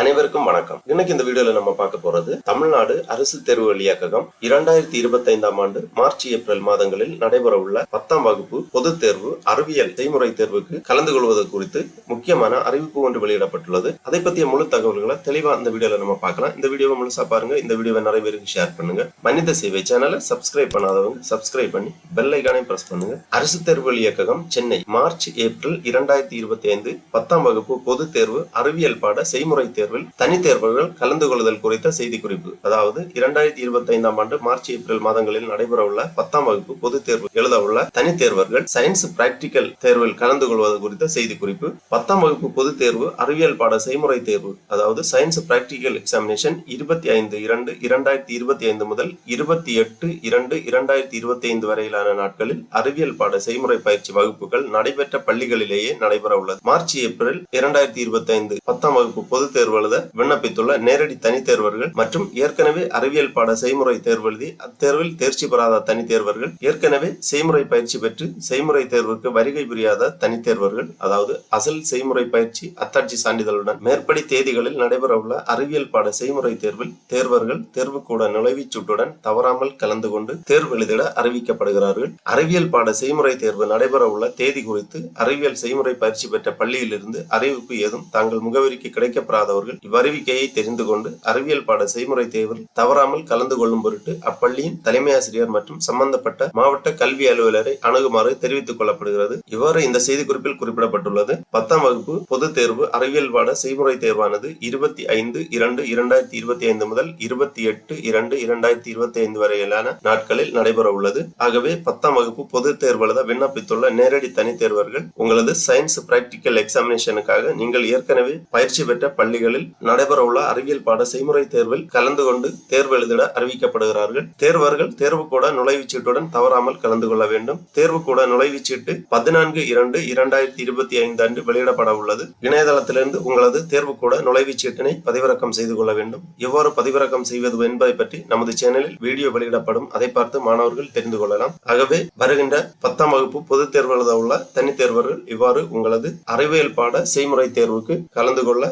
அனைவருக்கும் வணக்கம். இன்னைக்கு இந்த வீடியோல நம்ம பார்க்க போறது தமிழ்நாடு அரசு தேர்வு வழியாக்ககம். இரண்டாயிரத்தி இருபத்தி ஐந்தாம் ஆண்டு மார்ச் ஏப்ரல் மாதங்களில் நடைபெற உள்ள பத்தாம் வகுப்பு பொதுத் தேர்வு அறிவியல் செய்முறை தேர்வுக்கு கலந்து கொள்வது குறித்து முக்கியமான அறிவிப்பு ஒன்று வெளியிடப்பட்டுள்ளது. அதை பற்றிய முழு தகவல்களை தெளிவா இந்த வீடியோல நம்ம பார்க்கலாம். இந்த வீடியோவை முழுசா பாருங்க. இந்த வீடியோவை நிறைய பேருக்கு ஷேர் பண்ணுங்க. மனித சேவை சேனலை சப்ஸ்கிரைப் பண்ணாதவங்க சப்ஸ்கிரைப் பண்ணி பெல் ஐக்கானை பிரஸ் பண்ணுங்க. அரசு தேர்வு இயக்ககம் சென்னை மார்ச் ஏப்ரல் இரண்டாயிரத்தி இருபத்தி ஐந்து பத்தாம் வகுப்பு பொதுத் தேர்வு அறிவியல் பாட செய்முறை தேர்வில் தனித் தேர்வுகள் கலந்து கொள்ளுதல் குறித்த செய்திக்குறிப்பு. அதாவது இரண்டாயிரத்தி இருபத்தி ஐந்தாம் ஆண்டு மார்ச் ஏப்ரல் மாதங்களில் நடைபெறவுள்ள பத்தாம் வகுப்பு பொதுத் தேர்வு. எழுத உள்ள தனித் தேர்வர்கள் சயின்ஸ் பிராக்டிக்கல் தேர்வில் கலந்து கொள்வது குறித்த செய்திக்குறிப்பு. பத்தாம் வகுப்பு பொதுத் தேர்வு அறிவியல் பாட செய்முறை தேர்வு. அதாவது சயின்ஸ் பிராக்டிக்கல் எக்ஸாமினேஷன் இருபத்தி ஐந்து இரண்டு இரண்டாயிரத்தி இருபத்தி ஐந்து முதல் இருபத்தி எட்டு இரண்டு இரண்டாயிரத்தி இருபத்தி ஐந்து வரையிலான நாட்களில் அறிவியல் பாட செய்முறை பயிற்சி வகுப்புகள் நடைபெற்ற பள்ளிகளிலேயே நடைபெற உள்ளது மார்ச் ஏப்ரல் இரண்டாயிரத்தி இருபத்தி ஐந்து பத்தாம் வகுப்பு பொதுத் தேர்வு எழுத விண்ணப்பித்துள்ள நேரடி தனித்தேர்வர்கள் மற்றும் ஏற்கனவே அறிவியல் பாட செய்முறை தேர்வு எழுதி அத்தேர்வில் தேர்ச்சி பெறாத தனித்தேர்வர்கள் ஏற்கனவே செய்முறை பயிற்சி பெற்று செய்முறை தேர்வுக்கு வருகை புரியாத தனித்தேர்வர்கள் அதாவது அசல் செய்முறை பயிற்சி அத்தாட்சி சான்றிதழுடன் மேற்படி தேதிகளில் நடைபெறவுள்ள அறிவியல் பாட செய்முறை தேர்வில் தேர்வர்கள் தேர்வுக்கூட நுழைவுச் சுட்டுடன் தவறாமல் கலந்து கொண்டு தேர்வு எழுதிட அறிவிக்கப்படுகிறார்கள். அறிவியல் பாட செய்முறை தேர்வு நடைபெற உள்ள தேதி குறித்து அறிவியல் செய்முறை பயிற்சி பெற்ற பள்ளியிலிருந்து அறிவிப்பு ஏதும் தங்கள் முகவரிக்கு கிடைக்கப்பெறாதவர்கள் இவ்வறிவிக்கையை தெரிந்து கொண்டு அறிவியல் பாட செய்முறை தேர்வில் தவறாமல் கலந்து கொள்ளும் பொருட்டு அப்பள்ளியின் தலைமை ஆசிரியர் மற்றும் சம்பந்தப்பட்ட மாவட்ட கல்வி அலுவலரை அணுகுமாறு தெரிவித்துக் கொள்ளப்படுகிறது. இவ்வாறு இந்த செய்திக்குறிப்பில் குறிப்பிடப்பட்டுள்ளது. பத்தாம் வகுப்பு பொது தேர்வு அறிவியல் பாட செய்முறை தேர்வானது இருபத்தி ஐந்து இரண்டு இரண்டாயிரத்தி இருபத்தி ஐந்து முதல் இருபத்தி எட்டு இரண்டு இரண்டாயிரத்தி இருபத்தி ஐந்து வரையிலான நாட்களில் நடைபெற உள்ளது. ஆகவே பத்தாம் வகுப்பு பொதுத் தேர்வு எழுத விண்ணப்பித்துள்ள நேரடி தனித்தேர்வர்கள் உங்களது சயின்ஸ் பிராக்டிக்கல் எக்ஸாமினேஷனுக்காக நீங்கள் ஏற்கனவே பயிற்சி பெற்ற பள்ளிகளில் நடைபெற உள்ள அறிவியல் பாட செய்முறை தேர்வில் கலந்து கொண்டு தேர்வு எழுதிட அறிவிக்கப்படுகிறார்கள். தேர்வர்கள் தேர்வுக்கூட நுழைவுச் சீட்டுடன் தவறாமல் கலந்து கொள்ள வேண்டும். தேர்வுக்கூட நுழைவுச் சீட்டு பதினான்கு இரண்டு இரண்டாயிரத்தி இருபத்தி ஐந்து அன்று வெளியிடப்பட உள்ளது. இணையதளத்திலிருந்து உங்களது தேர்வு கூட நுழைவுச் சீட்டினை பதிவிறக்கம் செய்து கொள்ள வேண்டும். எவ்வாறு பதிவிறக்கம் செய்வது என்பதை பற்றி நமது சேனலில் வீடியோ வெளியிடப்படும். அதை பார்த்து மாணவர்கள் தெரிந்து கொள்ளலாம். ஆகவே வருகின்ற பத்தாம் வகுப்பு பொதுத் தேர்வு எழுத உள்ள தனித்தேர்வர்கள் இவ்வாறு உங்களது அறிவியல் பாட செய்முறை தேர்வுக்கு கலந்து கொள்ள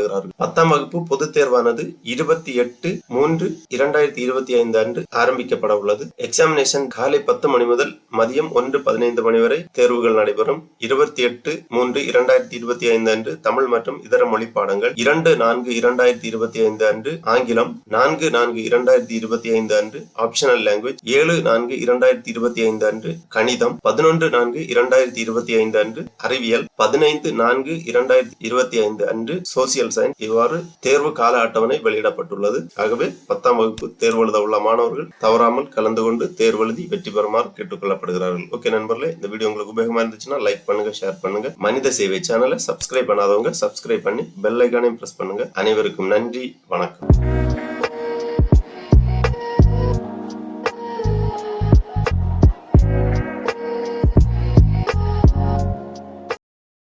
கேட்டுக்கொள்ளப்படுகிறார்கள் பத்தாம் வகுப்பு பொதுத் தேர்வானது இருபத்தி எட்டு மூன்று இரண்டாயிரத்தி இருபத்தி ஐந்து அன்று ஆரம்பிக்கப்பட உள்ளது. எக்ஸாமினேஷன் காலை பத்து மணி முதல் மதியம் ஒன்று பதினைந்து மணி வரை தேர்வுகள் நடைபெறும். இருபத்தி எட்டு மூன்று இரண்டாயிரத்தி இருபத்தி ஐந்து அன்று தமிழ் மற்றும் இதர மொழி பாடங்கள். இரண்டு நான்கு இரண்டாயிரத்தி இருபத்தி ஐந்து அன்று ஆங்கிலம். நான்கு நான்கு இரண்டாயிரத்தி இருபத்தி ஐந்து அன்று ஆப்ஷனல் லாங்குவேஜ் ஏழு நான்கு இரண்டாயிரத்தி இருபத்தி ஐந்து அன்று கணிதம். பதினொன்று நான்கு இரண்டாயிரத்தி இருபத்தி ஐந்து அன்று அறிவியல். பதினைந்து நான்கு இரண்டாயிரத்தி இருபத்தி ஐந்து அன்று சோசியல் சயின்ஸ் இவ்வாறு தேர்வு கால அட்டவணை வெளியிடப்பட்டுள்ளது. ஆகவே பத்தாம் வகுப்பு தேர்வு எழுத உள்ள மாணவர்கள் தவறாமல் கலந்து கொண்டு தேர்வு எழுதி வெற்றி பெறுமாறு கேட்டுக்கொள்ளப்படுகிறார்கள். ஓகே நண்பர்களே இந்த வீடியோ உங்களுக்கு உபயோகமா இருந்துச்சுன்னா லைக் பண்ணுங்க ஷேர் பண்ணுங்க. மனித சேவை சேனலை சப்ஸ்கிரைப் பண்ணாதவங்க சப்ஸ்கிரைப் பண்ணி பெல் ஐக்கானையும் பிரஸ் பண்ணுங்க. அனைவருக்கும் நன்றி வணக்கம்.